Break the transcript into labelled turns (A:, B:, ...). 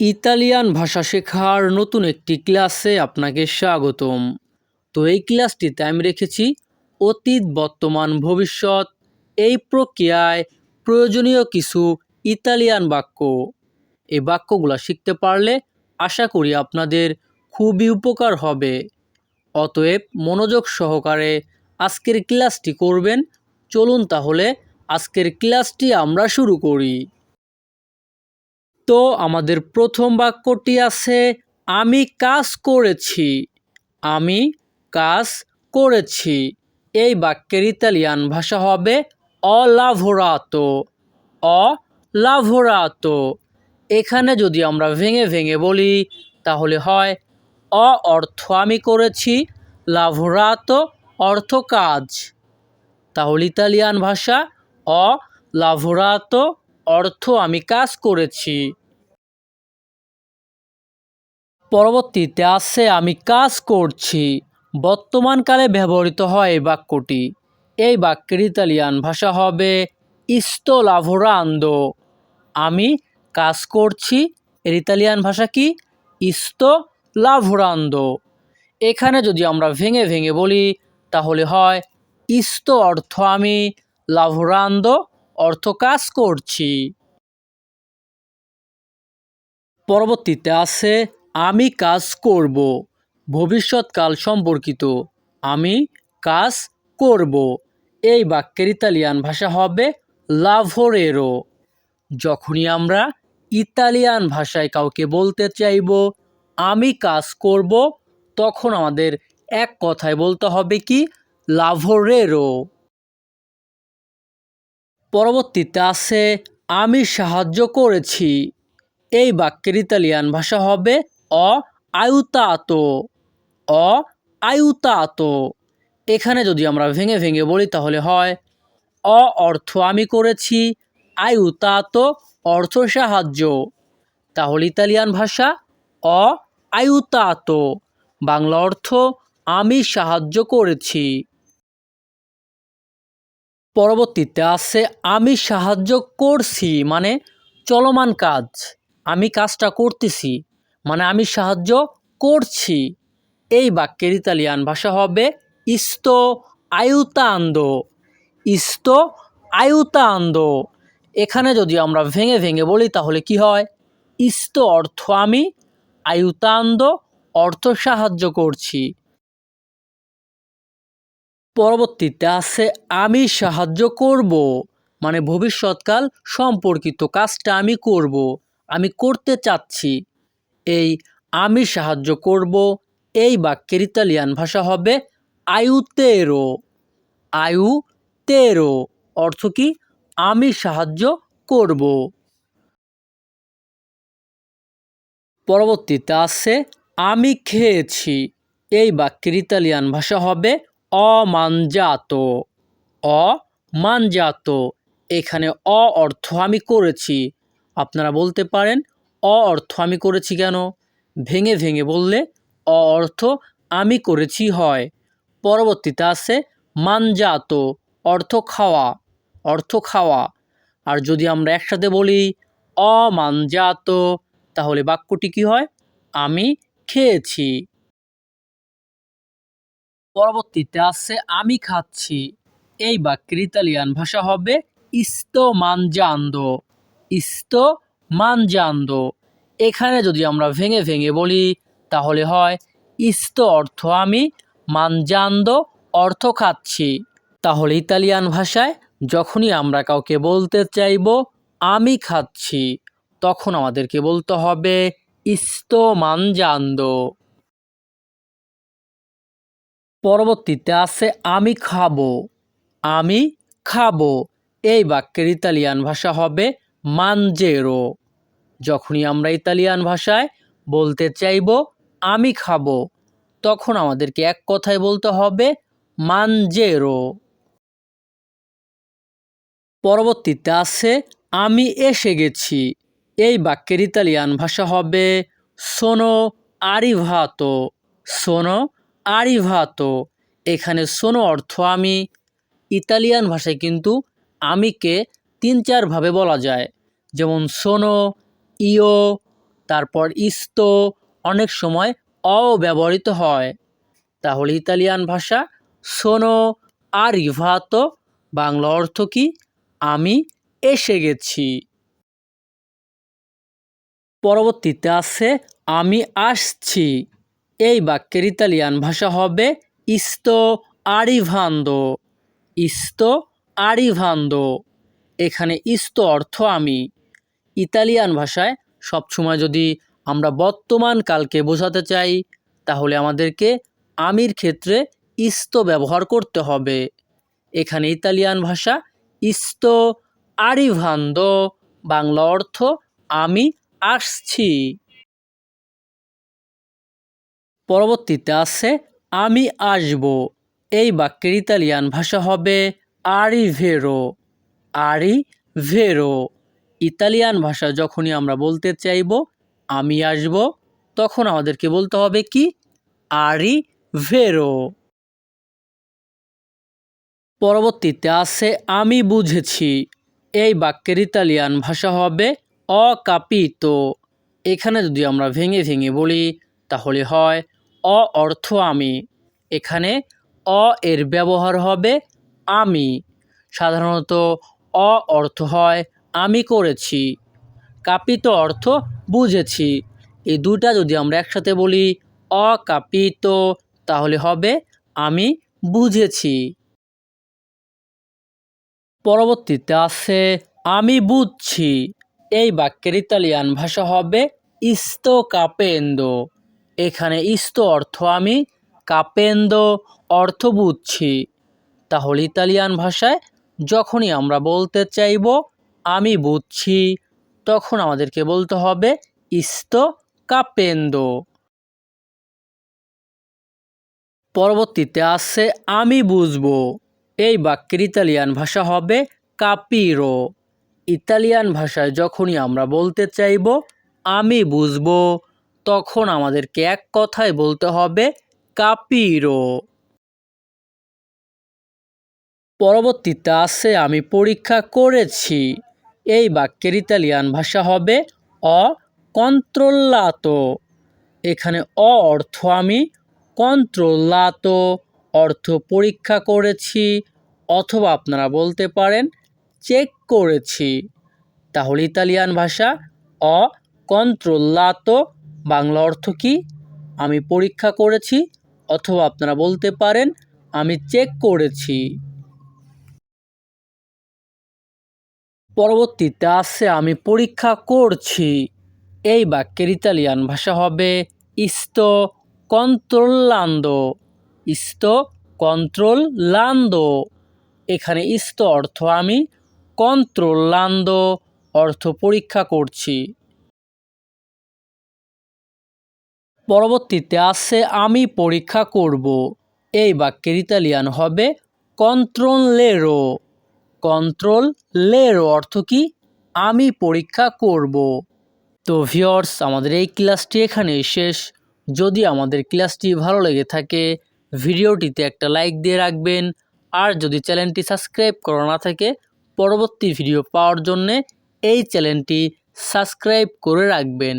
A: Italian ভাষা শেখার নতুন একটি ক্লাসে আপনাকে স্বাগতম। তো এই ক্লাসটিতে আমি রেখেছি অতীত, বর্তমান, ভবিষ্যৎ এই প্রক্রিয়ায় প্রয়োজনীয় কিছু ইতালিয়ান বাক্য। এই বাক্যগুলো শিখতে পারলে আশা করি আপনাদের খুবই উপকার হবে। অতএব মনোযোগ সহকারে আজকের ক্লাসটি করবেন। চলুন তাহলে আজকের ক্লাসটি আমরা শুরু করি। তো আমাদের প্রথম বাক্যটি আছে, আমি কাজ করেছি। আমি কাজ করেছি। এই বাক্যের ইতালিয়ান ভাষা হবে, অলাভরাতো। অলাভরাতো। এখানে যদি আমরা ভেঙে ভেঙে বলি, তাহলে হয়, অ অর্থ আমি করেছি, লাভরাতো অর্থ কাজ। তাহলে ইতালিয়ান ভাষা, অ লাভরাতো অর্থ আমি কাজ করেছি। পরবর্তীতে আছে, আমি কাজ করছি। বর্তমানকালে ব্যবহৃত হয় এই বাক্যটি। এই বাক্যের ইতালিয়ান ভাষা হবে, ইস্তো লাভোরান্দো আমি কাজ করছি, এর ইতালিয়ান ভাষা কি? ইস্তো লাভোরান্দো এখানে যদি আমরা ভেঙে ভেঙে বলি, তাহলে হয়, ইস্তো অর্থ আমি লাভোরান্দো অর্থ কাজ করছি। পরবর্তীতে আছে আমি কাজ করব, ভবিষ্যৎকাল সম্পর্কিত। আমি কাজ করব। এই বাক্যের ইতালিয়ান ভাষা হবে লাভোরেরো। যখনই আমরা ইতালিয়ান ভাষায় কাউকে বলতে চাইব, আমি কাজ করব, তখন আমাদের এক কথায় বলতে হবে কি? লাভোরেরো। পরবর্তীতে আছে, আমি সাহায্য করেছি। এই বাক্যের ইতালিয়ান ভাষা হবে অ আয়ুতাতো অ আয়ুতাতো। এখানে যদি আমরা ভেঙে ভেঙে বলি তাহলে হয় অ অর্থ আমি করেছি, আয়ুতাতো অর্থ সাহায্য। তাহলে ইতালিয়ান ভাষা অ আয়ুতাতো, বাংলা অর্থ আমি সাহায্য করেছি। পরবর্তীতে আছে আমি সাহায্য করছি মানে চলমান কাজ, আমি কাজটা করতেছি। মানে আমি সাহায্য করছি। এই বাক্যের ইতালিয়ান ভাষা হবে ইস্তো আয়ুতান্দো। ইস্তো আয়ুতান্দো। এখানে যদি আমরা ভেঙে ভেঙে বলি তাহলে কি হয়? ইস্তো অর্থ আমি, আয়ুতান্দো অর্থ সাহায্য করছি। পরবর্তীতে আছে আমি সাহায্য করব মানে ভবিষ্যৎকাল সম্পর্কিত কাজটা আমি করব, আমি করতে চাচ্ছি। এই আমি সাহায্য করব, এই বাক্যের ইতালিয়ান ভাষা হবে আয়ুতেরো আয়ু তেরো অর্থ কি? আমি সাহায্য করব। পরবর্তীতে আছে আমি খেয়েছি এই বাক্যের ইতালিয়ান ভাষা হবে অমানজাত অমানজাত এখানে অ অর্থ আমি করেছি। আপনারা বলতে পারেন অ অর্থ আমি করেছি কেন? ভেঙে ভেঙে বললে, অ অর্থ আমি করেছি হয়। পরবর্তীতে আছে, মানজাত, অর্থ খাওয়া অর্থ খাওয়া। আর যদি আমরা একসাথে বলি, অমানজাত, তাহলে বাক্যটি কি হয়? আমি খেয়েছি। পরবর্তীতে আছে, আমি খাচ্ছি। এই বাক্যের ইতালিয়ান ভাষা হবে ইস্তো মানজান্দো ইস্তো মানজান্দো। এখানে যদি আমরা ভেঙে ভেঙে বলি, তাহলে হয়, ইস্ত অর্থ আমি, মানজান্দো অর্থ খাচ্ছি। তাহলে ইতালিয়ান ভাষায়, যখনই আমরা কাউকে বলতে চাইব, আমি খাচ্ছি। তখন আমাদেরকে বলতে হবে, ইস্তো মানজান্দো। পরবর্তীতে আছে, আমি খাব। আমি খাব। এই বাক্যের ইতালিয়ান ভাষা হবে, মানজেরো। যখনই আমরা ইতালিয়ান ভাষায় বলতে চাইব, আমি খাব, তখন আমাদেরকে এক কথায় বলতে হবে, মানজেরো। পরবর্তীতে আছে, আমি এসে গেছি। এই বাক্যের ইতালিয়ান ভাষা হবে, সোনো আরিভাতো। সোনো আরিভাতো। এখানে সোনো অর্থ আমি। ইতালিয়ান ভাষায় কিন্তু আমিকে তিন চারভাবে বলা যায়। যেমন, সোনো ইও তারপর ইস্তো, অনেক সময় অ ব্যবহৃত হয়। তাহলে ইতালিয়ান ভাষা সোনো, আরিভাতো, বাংলা অর্থ কি? আমি এসে গেছি। পরবর্তীতে আছে, আমি আসছি। এই বাক্যের ইতালিয়ান ভাষা হবে ইস্তো আরিভান্দো। ইস্তো আরিভান্দো। এখানে ইস্তো অর্থ আমি। ইতালিয়ান ভাষায়, সবসময় যদি আমরা বর্তমান কালকে বোঝাতে চাই, তাহলে আমাদেরকে আমির ক্ষেত্রে ইস্তো ব্যবহার করতে হবে। এখানে ইতালিয়ান ভাষা ইস্তো আরিভান্দো, বাংলা অর্থ আমি আসছি। পরবর্তীতে আছে আমি আসব। এই বাক্যের ইতালিয়ান ভাষা হবে আরিভেরো। আরিভেরো। ইতালিয়ান ভাষা যখনই আমরা বলতে চাইব, আমি আসব, তখন আমাদেরকে বলতে হবে কি? আরি ভেরো পরবর্তীতে আছে, আমি বুঝেছি। এই বাক্যের ইতালিয়ান ভাষা হবে অকাপিতো। এখানে যদি আমরা ভেঙে ভেঙে বলি, তাহলে হয় অ অর্থ আমি। এখানে অ এর ব্যবহার হবে আমি। সাধারণত অ অর্থ হয় আমি করেছি। কাপিত অর্থ বুঝেছি। এই দুটা যদি আমরা একসাথে বলি, অকাপিত, তাহলে হবে আমি বুঝেছি। পরবর্তীতে আছে, আমি বুঝছি। এই বাক্যের ইতালিয়ান ভাষা হবে ইস্তো কাপেন্দো এখানে ইস্তো অর্থ আমি কাপেন্দো অর্থ বুঝছি। তাহলে ইতালিয়ান ভাষায় যখনই আমরা বলতে চাইব আমি বুঝছি। তখন আমাদেরকে বলতে হবে, ইস্তো কাপেন্দো। পরবর্তীতে আসছে আমি বুঝব। এই বাক্যের ইতালিয়ান ভাষা হবে, কাপিরো। ইতালিয়ান ভাষায় যখনই আমরা বলতে চাইব, আমি বুঝব, তখন আমাদেরকে এক কথায় বলতে হবে, কাপিরো। পরবর্তীতে আছে, আমি পরীক্ষা করেছি। এই বাক্যের ইতালিয়ান ভাষা হবে অ কন্ত্রোল্লাতো এখানে অ অর্থ আমি কন্ত্রোল্লাতো, অর্থ পরীক্ষা করেছি অথবা আপনারা বলতে পারেন চেক করেছি। তাহলে ইতালিয়ান ভাষা অ কন্ত্রোল্লাতো বাংলা অর্থ কি? আমি পরীক্ষা করেছি অথবা আপনারা বলতে পারেন আমি চেক করেছি। পরবর্তীতে আসছে আমি পরীক্ষা করছি। এই বাক্যের ইতালিয়ান ভাষা হবে ইস্তো কন্ট্রোল্লান্দো ইস্তো কন্ট্রোল্লান্দো এখানে ইস্তো অর্থ আমি কন্ট্রোল্লান্দো অর্থ পরীক্ষা করছি। পরবর্তীতে আসছে আমি পরীক্ষা করব এই বাক্যের ইতালিয়ান হবে কন্ট্রোল লেরো কন্ট্রোল লের অর্থ কি? আমি পরীক্ষা করব। তো ভিওর্স আমাদের এই ক্লাসটি এখানেই শেষ। যদি আমাদের ক্লাসটি ভালো লেগে থাকে, ভিডিওটিতে একটা লাইক দিয়ে রাখবেন। আর যদি চ্যানেলটি সাবস্ক্রাইব করা না থাকে, পরবর্তী ভিডিও পাওয়ার জন্যে এই চ্যানেলটি সাবস্ক্রাইব করে রাখবেন।